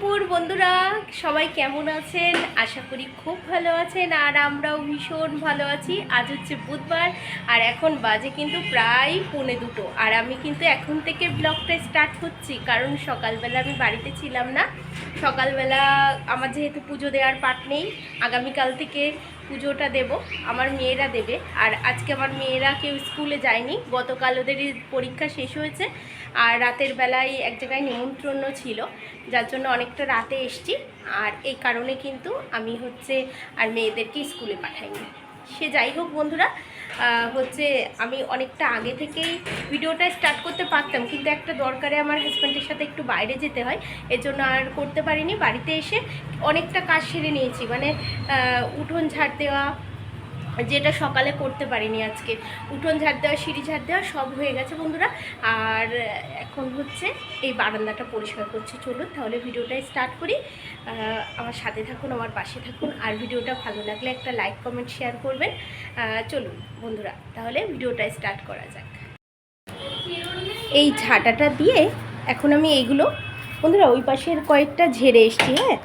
দুপুর বন্ধুরা, সবাই কেমন আছেন? আশা করি খুব ভালো আছেন, আর আমরাও ভীষণ ভালো আছি। আজ হচ্ছে বুধবার, আর এখন বাজে কিন্তু প্রায় পৌনে দুটো। আর আমি কিন্তু এখন থেকে ব্লগটা স্টার্ট করছি, কারণ সকালবেলা আমি বাড়িতে ছিলাম না। সকালবেলা আমার যেহেতু পুজো দেওয়ার পাট নেই, আগামীকাল থেকে পুজোটা দেব, আমার মেয়েরা দেবে। আর আজকে আমার মেয়েরা কেউ স্কুলে যায়নি, গতকাল ওদেরই পরীক্ষা শেষ হয়েছে। আর রাতের বেলায় এক জায়গায় নিমন্ত্রণ ছিল, যার জন্য অনেকটা রাতে এসছি। আর এই কারণে কিন্তু আমি হচ্ছে আর মেয়েদেরকে স্কুলে পাঠাইনি। সে যাই হোক বন্ধুরা হচ্ছে আমি অনেকটা আগে থেকেই ভিডিওটা স্টার্ট করতে পারতাম, কিন্তু একটা দরকারে আমার হাজব্যান্ডের সাথে একটু বাইরে যেতে হয় এর জন্য আর করতে পারিনি। বাড়িতে এসে অনেকটা কাজ সেরে নিয়েছি মানে উঠোন ঝাড় দেওয়া যেটা সকালে করতে পারিনি আজকে। উঠোন ঝাড় দেওয়া, সিঁড়ি ঝাড় দেওয়া সব হয়ে গেছে বন্ধুরা। আর এখন হচ্ছে এই বারান্দাটা পরিষ্কার করছি। চলুন তাহলে ভিডিওটা স্টার্ট করি। আমার সাথে থাকুন, আমার পাশে থাকুন। আর ভিডিওটা ভালো লাগলে একটা লাইক কমেন্ট শেয়ার করবেন। চলুন বন্ধুরা, তাহলে ভিডিওটা স্টার্ট করা যাক। এই ঝাঁটাটা দিয়ে এখন আমি এইগুলো, বন্ধুরা ওই পাশের কয়েকটা ঝেড়ে এসছি হ্যাঁ?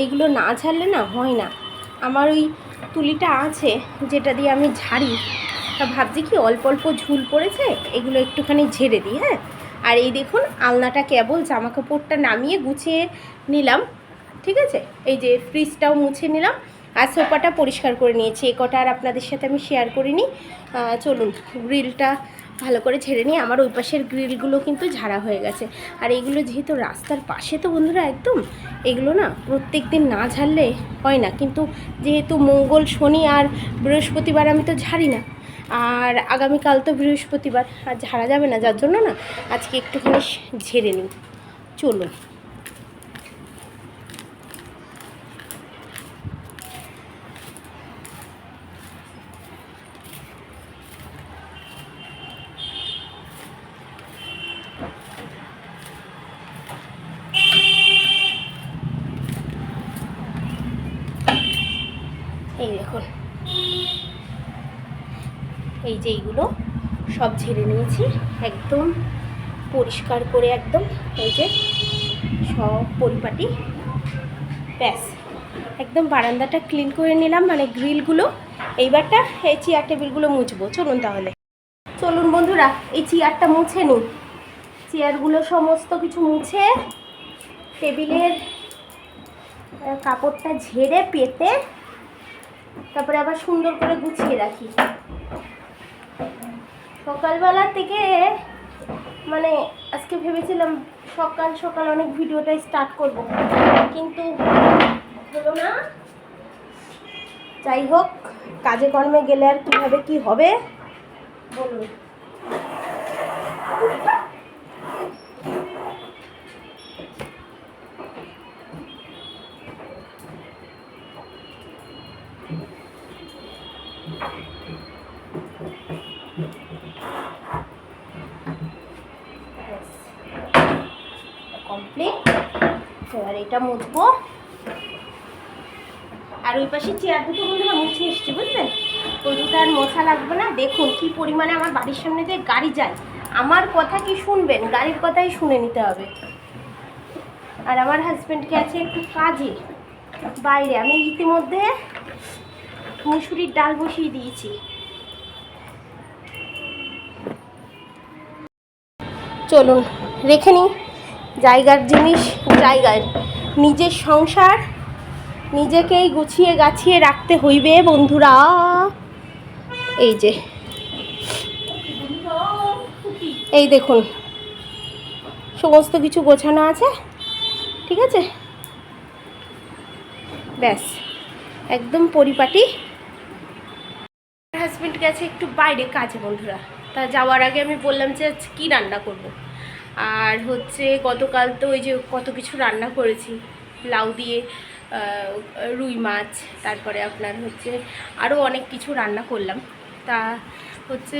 এইগুলো না ঝাড়লে না হয় না। আমার ওই তুলিটা আছে, যেটা দিয়ে আমি ঝাড়ি। তা ভাবছি কি অল্প অল্প ঝুল পড়েছে, এগুলো একটুখানি ঝেড়ে দিই হ্যাঁ? আর এই দেখুন, আলনাটা কেবল জামা কাপড়টা নামিয়ে গুছিয়ে নিলাম, ঠিক আছে? এই যে ফ্রিজটাও মুছে নিলাম, আর সোফাটা পরিষ্কার করে নিয়েছি। এ কটা আর আপনাদের সাথে আমি শেয়ার করিনি। চলুন গ্রিলটা ভালো করে ঝেড়ে নিই আমার ওই পাশের গ্রিলগুলো কিন্তু ঝাড়া হয়ে গেছে। আর এগুলো যেহেতু রাস্তার পাশে তো বন্ধুরা একদম, এগুলো না প্রত্যেক দিন না ঝাড়লে হয় না। কিন্তু যেহেতু মঙ্গল, শনি আর বৃহস্পতিবার আমি তো ঝাড়ি না, আর আগামীকাল তো বৃহস্পতিবার, আর ঝাড়া যাবে না, যার জন্য না আজকে একটুখানি ঝেড়ে নিই। চলুন এই দেখুন এই যে এইগুলো সব ঝেড়ে নিয়েছি, একদম পরিষ্কার করে একদম এই যে সব পরিপাটি। ব্যাস, একদম বারান্দাটা ক্লিন করে নিলাম মানে গ্রিলগুলো এইবারটা এই চেয়ার টেবিলগুলো মুছবো, চলুন তাহলে। চলুন বন্ধুরা, এই চেয়ারটা মুছে নিই চেয়ারগুলো সমস্ত কিছু মুছে, টেবিলের কাপড়টা ঝেড়ে পেতে, তারপরে আবার সুন্দর করে গুছিয়ে রাখি। সকালবেলা থেকে মানে আজকে ভেবেছিলাম সকাল সকাল অনেক ভিডিওটা স্টার্ট করব। কিন্তু হলো না। যাই হোক, কাজে কর্মে গেলে আর কীভাবে কি হবে? বলুন। কমপ্লিট এবার এটা মুছবো। আর ওই পাশে চেয়ার দুটো বন্ধুরা মুছে এসছি, বুঝলেন? ওই দুটো আর মোছা লাগবে না। দেখুন কি পরিমাণে আমার বাড়ির সামনে দিয়ে গাড়ি যায়। আমার কথা কি শুনবেন? গাড়ির কথাই শুনে নিতে হবে। আর আমার হাজব্যান্ডকে আছে একটু কাজে, বাইরে। আমি ইতিমধ্যে মুসুরির ডাল বসিয়ে দিয়েছি। চলুন, রেখে নিই। জায়গার জিনিস জায়গায় নিজের সংসার, নিজেকেই গুছিয়ে গাছিয়ে রাখতে হইবে বন্ধুরা। এই যে। এই দেখুন, সমস্ত কিছু গোছানো আছে, ঠিক আছে? ব্যাস, একদম পরিপাটি। হাজব্যান্ড গেছে একটু বাইরে কাজে বন্ধুরা, তা যাওয়ার আগে আমি বললাম যে কী রান্না করব। আর হচ্ছে গতকাল তো ওই যে কত কিছু রান্না করেছি, লাউ দিয়ে রুই মাছ, তারপরে আপনার হচ্ছে আরও অনেক কিছু রান্না করলাম। তা হচ্ছে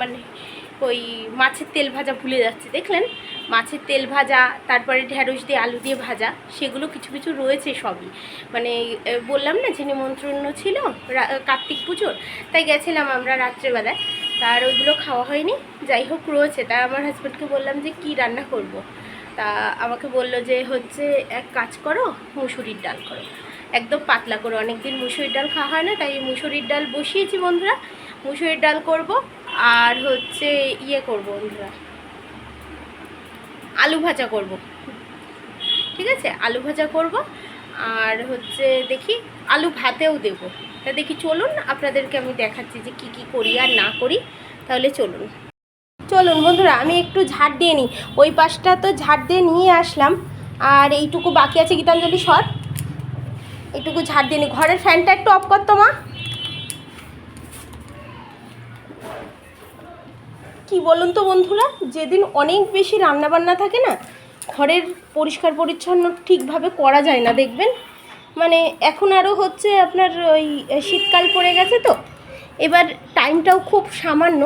মানে ওই মাছের তেল ভাজা ভুলে যাচ্ছে, দেখলেন? মাছের তেল ভাজা, তারপরে ঢ্যাঁড়স দিয়ে, আলু দিয়ে ভাজা, সেগুলো কিছু কিছু রয়েছে সবই। মানে বললাম না যে নিমন্ত্রণ ছিল কার্তিক পুজোর, তাই গেছিলাম আমরা রাত্রেবেলায়। তার ওইগুলো খাওয়া হয়নি। যাই হোক, রয়েছে। তা আমার হাজব্যান্ডকে বললাম যে, কি রান্না করব। তা আমাকে বলল যে, হচ্ছে এক কাজ করো, মুসুরির ডাল করো। একদম পাতলা করো। অনেকদিন মুসুরির ডাল খাওয়া হয় না, তাই মুসুরির ডাল বসিয়েছি বন্ধুরা। মুসুরির ডাল করব আর হচ্ছে ইয়ে করব বন্ধুরা। আলু ভাজা করব। ঠিক আছে? আলু ভাজা করব। আর হচ্ছে দেখি, আলু ভাতেও দেব। তা দেখি চলুন, আপনাদেরকে আমি দেখাচ্ছি যে কি কি করি আর না করি। তাহলে চলুন। চলুন বন্ধুরা, আমি একটু ঝাড় দিয়ে নিই। ওই পাশটা তো ঝাড় দিয়ে নিয়ে আসলাম। আর এইটুকু বাকি আছে গীতাঞ্জলি সর। এইটুকু ঝাড় দিয়ে নিই। ঘরের ফ্যানটা একটু অফ করতো মা। কি বলুন তো বন্ধুরা, যেদিন অনেক বেশি রান্নাবান্না থাকে না, ঘরের পরিষ্কার পরিচ্ছন্ন ঠিকভাবে করা যায় না, দেখবেন? মানে এখন আরও হচ্ছে আপনার ওই শীতকাল পড়ে গেছে তো। এবার টাইমটাও খুব সামান্য।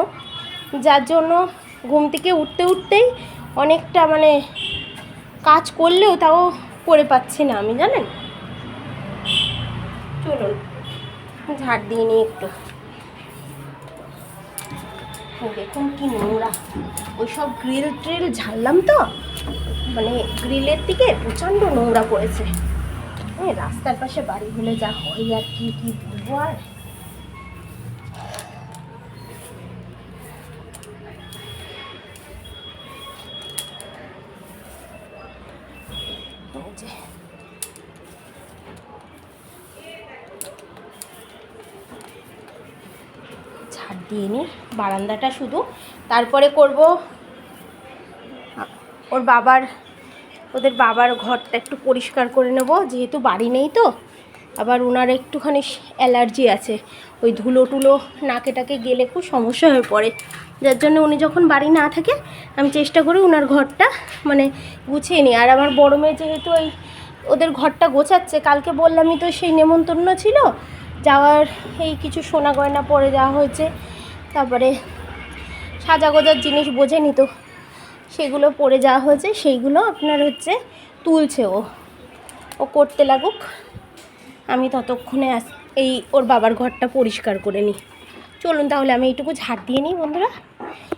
যার জন্য ঘুম থেকে উঠতে উঠতেই অনেকটা মানে কাজ করলেও তাও করে পাচ্ছি না আমি, জানেন? চলুন, ঝাড় দিয়ে নিই একটু। দেখুন কি নোংরা। ওই সব গ্রিল ট্রিল ঝাড়লাম তো। মানে গ্রিলের দিকে প্রচণ্ড নোংরা পড়েছে। হ্যাঁ রাস্তার পাশে বাড়ি হলে যা হয় আর কি কি বলব আর? ঝাড় দিয়ে নিই বারান্দাটা শুধু। তারপরে করব, ওর বাবার ওদের বাবার ঘরটা একটু পরিষ্কার করে নেব, যেহেতু বাড়ি নেই তো। আবার ওনার একটুখানি অ্যালার্জি আছে, ওই ধুলো টুলো নাকে টাকে গেলে খুব সমস্যা হয়ে পড়ে। যার জন্য উনি যখন বাড়ি না থাকে, আমি চেষ্টা করি ওনার ঘরটা মানে গুছিয়ে নিই আর আমার বড় মেয়ে যেহেতু ওই ওদের ঘরটা গোছাচ্ছে, কালকে বললামই তো সেই নেমন্তন্ন ছিল, যাওয়ার এই কিছু সোনা গয়না পরে যাওয়া হয়েছে, তারপরে সাজা গোজার জিনিস বোঝেনি তো। সেগুলো পড়ে যাওয়া হয়েছে, সেইগুলো আপনার হচ্ছে তুলছে ও। ও করতে লাগুক। আমি ততক্ষণে এই ওর বাবার ঘরটা পরিষ্কার করে নিই। চলুন তাহলে আমি এইটুকু ঝাড় দিয়ে নিই বন্ধুরা।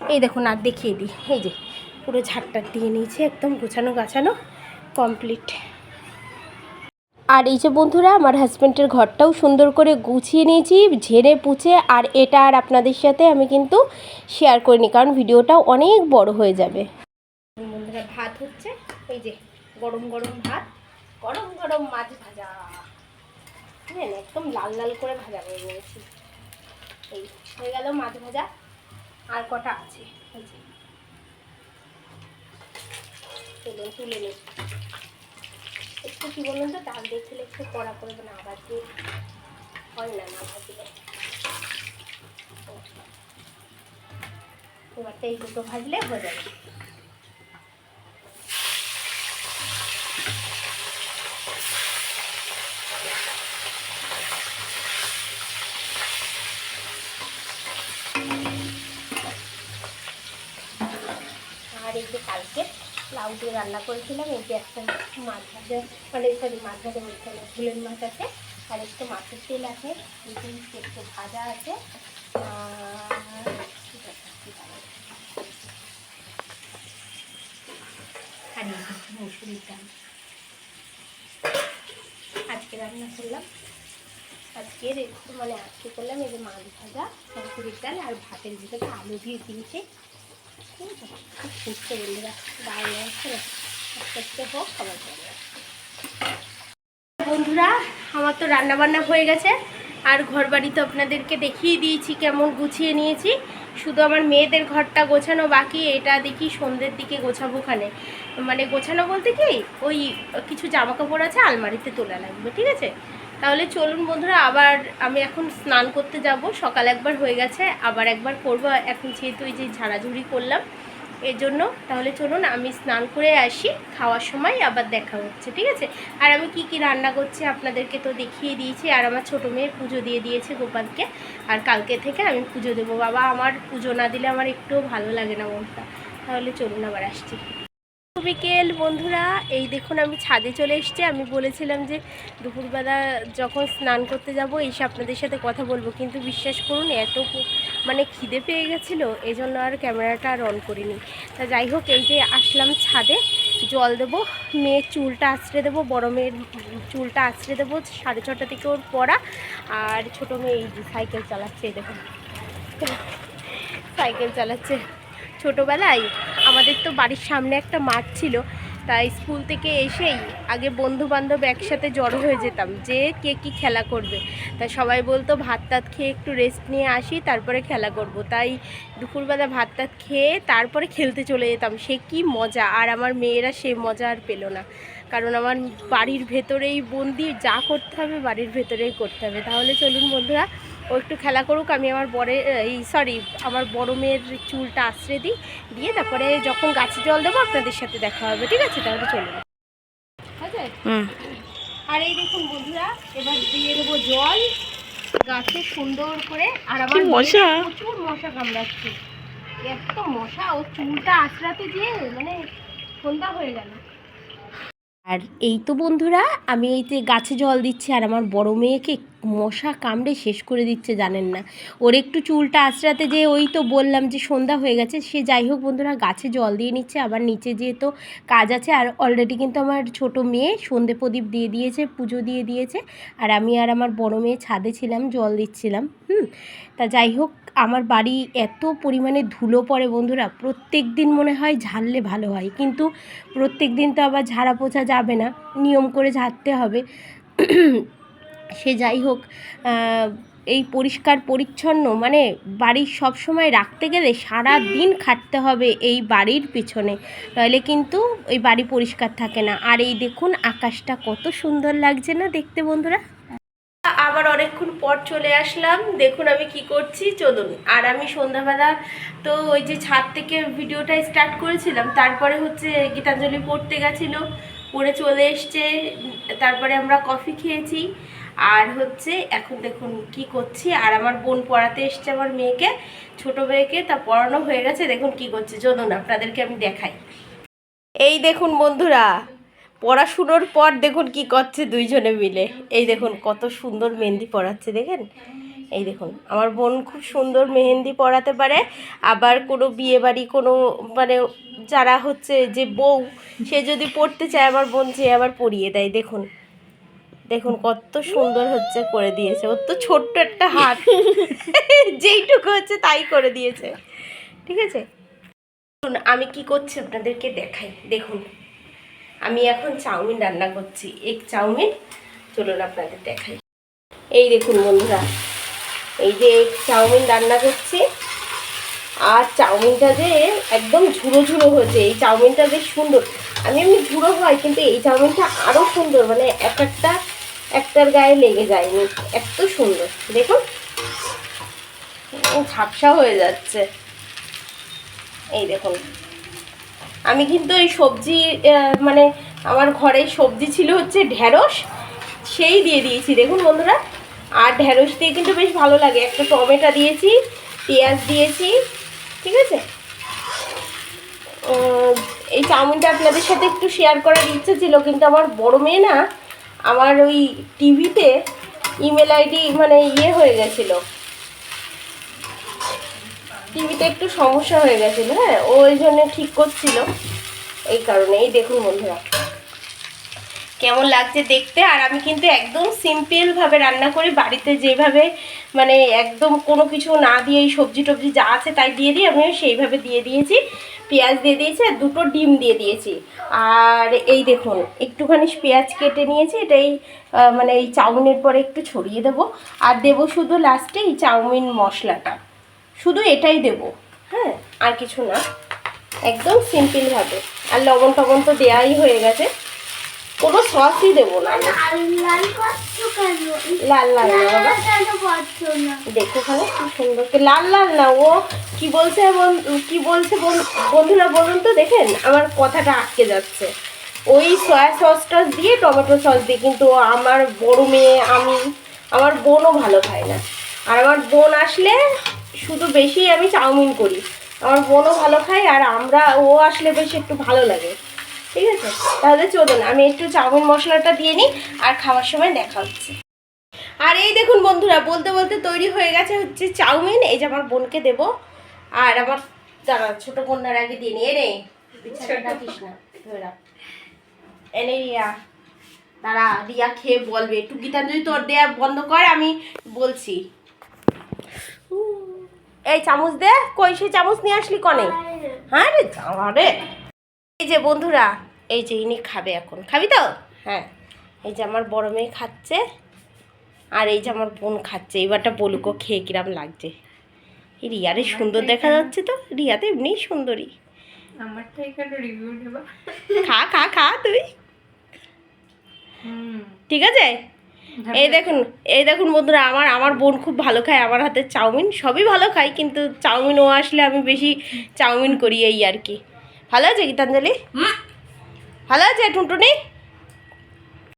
এই দেখুন, আর দেখিয়ে দিই। এই যে, পুরো ঝাড়টা দিয়ে নিয়েছে, একদম গোছানো গাছানো কমপ্লিট আর এই যে বন্ধুরা, আমার হাজব্যান্ডের ঘরটাও সুন্দর করে গুছিয়ে নিয়েছি, ঝেড়ে পুছে, আর এটা আর আপনাদের সাথে আমি কিন্তু শেয়ার করিনি, কারণ ভিডিওটা অনেক বড় হয়ে যাবে। বন্ধুরা, ভাত হচ্ছে, এই যে গরম গরম ভাত, গরম গরম মাছ ভাজা। বুঝলেন একদম লাল লাল করে ভাজা করে নিয়েছি এই হয়ে গেল মাছ ভাজা, আর কটা আছে? তুলে নিই একটু কি বলুন তো ডাল দিয়ে খেলে একটু কড়া করে না আবার দিয়ে হয় না না ভাজলে এবারটা এই দুটো ভাজলে হয়ে যাবে। আর এই যে কালকে লাউ দিয়ে রান্না করেছিলাম, এই যে একটা মাছ ভাজা মানে সরি মাছ ভাজা বলতে ঝুলের মাছ আছে, আর একটু মাছের তেল আছে একটু ভাজা আছে, আর ডাল। আজকে রান্না করলাম আজকের মানে আজকে করলাম এই যে মাছ ভাজা, মুসুরির ডাল আর ভাতের ভিতরে আলু দিয়ে দিয়েছে। ঠিক আছে খুব বন্ধুরা আছে আস্তে হোক খাবার বন্ধুরা আমার তো রান্না বান্না হয়ে গেছে। আর ঘর বাড়ি তো আপনাদেরকে দেখিয়ে দিয়েছি কেমন গুছিয়ে নিয়েছি। শুধু আমার মেয়েদের ঘরটা গোছানো বাকি, এটা দেখি সন্ধ্যের দিকে গোছাবো খানে মানে গোছানো বলতে কি, ওই কিছু জামা কাপড় আছে, আলমারিতে তোলা লাগবে, ঠিক আছে? তাহলে চলুন বন্ধুরা, আবার আমি এখন স্নান করতে যাব। সকাল একবার হয়ে গেছে, আবার একবার করব। এখন যেহেতু এই যে ঝাড়াঝুড়ি করলাম, এর জন্য তাহলে চলুন আমি স্নান করে আসি, খাওয়ার সময় আবার দেখা হচ্ছে, ঠিক আছে? আর আমি কি কি রান্না করছি আপনাদেরকে তো দেখিয়ে দিয়েছি, আর আমার ছোটো মেয়ে পুজো দিয়ে দিয়েছে গোপালকে, আর কালকে থেকে আমি পুজো দেবো। বাবা, আমার পুজো না দিলে আমার একটুও ভালো লাগে না মনটা তাহলে চলুন আবার আসছি। বিকেল, বন্ধুরা, এই দেখুন আমি ছাদে চলে এসেছি। আমি বলেছিলাম যে দুপুরবেলা যখন স্নান করতে যাব, এসে আপনাদের সাথে কথা বলব। কিন্তু বিশ্বাস করুন, এত মানে খিদে পেয়ে গেছিল এই জন্য আর ক্যামেরাটা আর অন করিনি। তা যাই হোক, এই যে আসলাম ছাদে, জল দেবো, মেয়ের চুলটা আঁচড়ে দেবো, বড় মেয়ের চুলটা আঁচড়ে দেবো, সাড়ে ছটা থেকে ওর পড়া, আর ছোটো মেয়ে এই সাইকেল চালাচ্ছে, এই দেখুন। সাইকেল চালাচ্ছে। ছোটোবেলায় আমাদের তো বাড়ির সামনে একটা মাঠ ছিল, তাই স্কুল থেকে এসেই আগে বন্ধু বান্ধব একসাথে জড়ো হয়ে যেতাম, যে কে কী খেলা করবে। তা সবাই বলতো, ভাত টাত খেয়ে একটু রেস্ট নিয়ে আসি, তারপরে খেলা করব। তাই দুপুরবেলা ভাত টাত খেয়ে তারপরে খেলতে চলে যেতাম, সে কি মজা, আর আমার মেয়েরা সে মজা আর পেল না। কারণ আমার বাড়ির ভেতরেই বন্দি, যা করতে হবে বাড়ির ভেতরেই করতে হবে। তাহলে চলুন বন্ধুরা ও একটু খেলা করুক আমি আমার বড়ে এই সরি আমার বড় মেয়ের চুলটা আশ্রে দিই দিয়ে তারপরে যখন গাছে জল দেবো আপনাদের সাথে দেখা হবে ঠিক আছে? তাহলে চলুন। আর এই দেখুন বন্ধুরা এবার দিয়ে দেবো জল গাছে সুন্দর করে আর আমার মশা? প্রচুর মশা কামড়াচ্ছে। এত মশা ও চুলটা আঁচড়াতে গিয়ে মানে সন্ধ্যা হয়ে গেল। আর এই তো বন্ধুরা আমি এই যে গাছে জল দিচ্ছি আর আমার বড় মেয়েকে মশা কামড়ে শেষ করে দিচ্ছে জানেন না। ওর একটু চুলটা আঁচড়াতে যে ওই তো বললাম যে সন্ধ্যা হয়ে গেছে, সে যাই হোক বন্ধুরা গাছে জল দিয়ে নিচ্ছে, আবার নিচে যেহেতু কাজ আছে, আর অলরেডি কিন্তু আমার ছোট মেয়ে সন্ধে প্রদীপ দিয়ে দিয়েছে, পুজো দিয়ে দিয়েছে, আর আমি আর আমার বড় মেয়ে ছাদে ছিলাম, জল দিচ্ছিলাম, হুম। তা যাই হোক, আমার বাড়ি এত পরিমাণে ধুলো পড়ে বন্ধুরা, প্রত্যেক দিন মনে হয় ঝাড়লে ভালো হয়, কিন্তু প্রত্যেক দিন তো আবার ঝাড়া পোছা যাবে না, নিয়ম করে ঝাড়তে হবে। সে যাই হোক এই পরিষ্কার পরিচ্ছন্ন মানে বাড়ির সব সময় রাখতে গেলে সারা দিন খাটতে হবে এই বাড়ির পিছনে। নইলে কিন্তু এই বাড়ি পরিষ্কার থাকে না। আর এই দেখুন, আকাশটা কত সুন্দর লাগছে না দেখতে বন্ধুরা? আবার অনেকক্ষণ পর চলে আসলাম। দেখুন আমি কি করছি। চলুন, আর আমি সন্ধ্যাবেলা তো ওই যে ছাদ থেকে ভিডিওটা স্টার্ট করেছিলাম, তারপরে হচ্ছে গীতাঞ্জলি পড়তে গেছিল, পড়ে চলে এসছে। তারপরে আমরা কফি খেয়েছি। আর হচ্ছে এখন দেখুন কি করছি, আর আমার বোন পড়াতে এসছে আমার মেয়েকে, ছোট মেয়েকে, তা পড়ানো হয়ে গেছে, দেখুন কি করছে। চলুন, আপনাদেরকে আমি দেখাই। এই দেখুন বন্ধুরা, পড়াশুনোর পর দেখুন কি করছে দুইজনে মিলে। এই দেখুন কত সুন্দর মেহেন্দি পড়াচ্ছে, দেখেন? এই দেখুন, আমার বোন খুব সুন্দর মেহেন্দি পড়াতে পারে। আবার কোনো বিয়ে বাড়ি কোনো মানে যারা হচ্ছে যে বউ, সে যদি পড়তে চায়, আমার বোন যে আবার পড়িয়ে দেয়, দেখুন। দেখুন, কত সুন্দর হচ্ছে করে দিয়েছে। ওর তো ছোট্ট একটা হাত। যেইটুকু হচ্ছে তাই করে দিয়েছে। ঠিক আছে? আমি কি করছি আপনাদেরকে দেখাই। দেখুন, আমি এখন চাউমিন রান্না করছি। এক চাউমিন, চলুন আপনাদের দেখাই। এই দেখুন বন্ধুরা, এই যে egg চাউমিন রান্না করছি। আর চাউমিনটা যে একদম ঝুড়ো ঝুড়ো হয়েছে, এই চাউমিনটা বেশ সুন্দর। আমি এমনি ঝুড়ো হয়, কিন্তু এই চাউমিনটা আরও সুন্দর মানে এক একটা একটার গায়ে লেগে যায়নি। এত সুন্দর। দেখুন। ঝাপসা হয়ে যাচ্ছে। এই দেখুন। আমি কিন্তু এই সবজি মানে আমার ঘরে সবজি ছিল হচ্ছে ঢ্যাঁড়স সেই দিয়ে দিয়েছি। দেখুন বন্ধুরা। আর ঢ্যাঁড়স দিয়ে কিন্তু বেশ ভালো লাগে। একটা টমেটো দিয়েছি, পেঁয়াজ দিয়েছি, ঠিক আছে? এই চাউমিনটা আপনাদের সাথে একটু শেয়ার করার ইচ্ছে ছিল, কিন্তু আমার বড় মেয়ে না আমার ওই টিভিতে ইমেল আইডি মানে ইয়ে হয়ে গেছিল। টিভিতে একটু সমস্যা হয়ে গেছিল হ্যাঁ? ওই জন্য ঠিক করছিল। এই কারণে এই দেখুন বন্ধুরা। কেমন লাগছে দেখতে। আর আমি কিন্তু একদম সিম্পলভাবে রান্না করি, বাড়িতে যেভাবে মানে একদম কোনো কিছু না দিয়ে এই সবজি টবজি যা আছে তাই দিয়ে দিই আমি সেইভাবে দিয়ে দিয়েছি। পেঁয়াজ দিয়ে দিয়েছি আর দুটো ডিম দিয়ে দিয়েছি। আর এই দেখুন, একটুখানি পেঁয়াজ কেটে নিয়েছি, এটাই মানে এই চাউমিনের পরে একটু ছড়িয়ে দেবো। আর দেবো শুধু লাস্টে এই চাউমিন মশলাটা। শুধু এটাই দেব হ্যাঁ আর কিছু না। একদম সিম্পলভাবে আর লবণ টবণ তো দেওয়াই হয়ে গেছে। কোনো সসই দেবো না লাল লাল লাল না দেখো ওখানে কি সুন্দর। লাল লাল না ও কি বলছে কি বলছে বন- বন্ধুরা বলুন তো দেখেন আমার কথাটা আটকে যাচ্ছে। ওই সয়া সস টস দিয়ে টমেটো সস দিয়ে কিন্তু আমার বড় মেয়ে আমি আমার বোনও ভালো খায় না। আর আমার বোন আসলে শুধু বেশি আমি চাউমিন করি। আমার বোনও ভালো খায় আর আমরা ও আসলে বেশ একটু ভালো লাগে। ঠিক আছে? তাহলে চলুন, আমি একটু চাউমিন মশলাটা দিয়ে নিই আর খাওয়ার সময় দেখা হচ্ছে। আর এই দেখুন বন্ধুরা, বলতে বলতে তৈরি হয়ে গেছে হচ্ছে চাউমিন। এই যে আমার বোনকে দেব। আর আমার দাঁড়া, ছোট বোনার আগে দিয়ে নিয়ে রে। এনে রিয়া। দাঁড়া, রিয়া খেয়ে বলবে। একটু গীতাঞ্জলি তোর দেয়া বন্ধ কর, আমি বলছি। এই চামচ দে, কই সে চামচ নিয়ে আসলি কনে? হ্যাঁ রে রে। এই যে বন্ধুরা এই যে ইনি খাবে এখন। খাবি তো? হ্যাঁ। এই যে আমার বড় মেয়ে খাচ্ছে আর এই যে আমার বোন খাচ্ছে। এবারটা বলুকো খেয়ে কিরাম লাগছে। এই রিয়ারে সুন্দর দেখা যাচ্ছে তো। রিয়া তো এমনিই সুন্দরী। আমারটা এখানে রিভিউ দেবা। খা খা খা তুই। ঠিক আছে? এই দেখুন এই দেখুন বন্ধুরা আমার আমার বোন খুব ভালো খায় আমার হাতে চাউমিন। সবই ভালো খাই কিন্তু চাউমিন ও আসলে আমি বেশি চাউমিন করি এই আর কি। ভালো আছে গীতাঞ্জলি ভালো আছে টুনটুনি